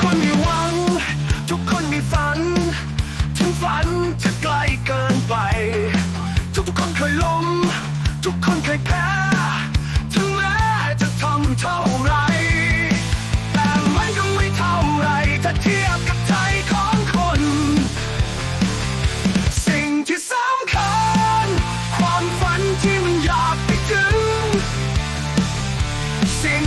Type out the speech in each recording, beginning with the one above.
คนมีหวัง ทุกคนมีฝัน ถึงฝันจะไกลเกินไป ทุกทุกคนเคยล้ม ทุกคนเคยแพ้ ถึงแม้จะทำเท่าไร แต่มันก็ไม่เท่าไรถ้เทียบกับใจของคน สิ่งที่สำคัญ ความฝันที่มันอยากไปถึง สิ่ง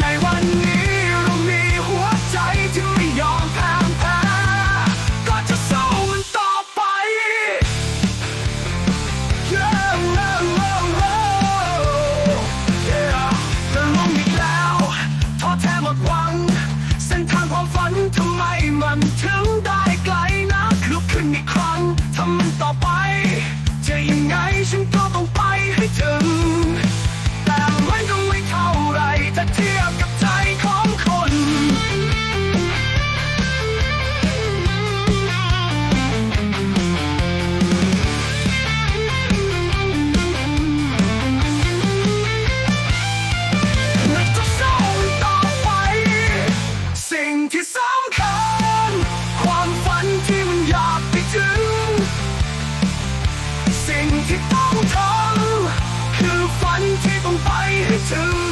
ในวันนี้เรามีหัวใจที่ไม่ยอมแพ้แพ้ก็จะสู้มันต่อไป Yeah, yeah, yeah, yeah. จะลงอีกแล้วท้อแท้หมดหวัง เส้นทางความฝันทำไมมันถึง ที่ต้องทำคือฝันที่ต้องไปให้ถึง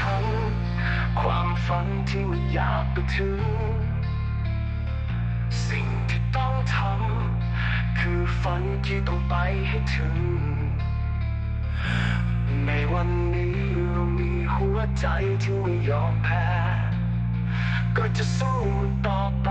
คัญความฝันที่มันอยากไปถึง ที่ต้องทำคือฝันที่ต้องไปให้ถึง ในวันนี้เรามีหัวใจที่ไม่ยอมแพ้ ก็จะสู้ต่อไป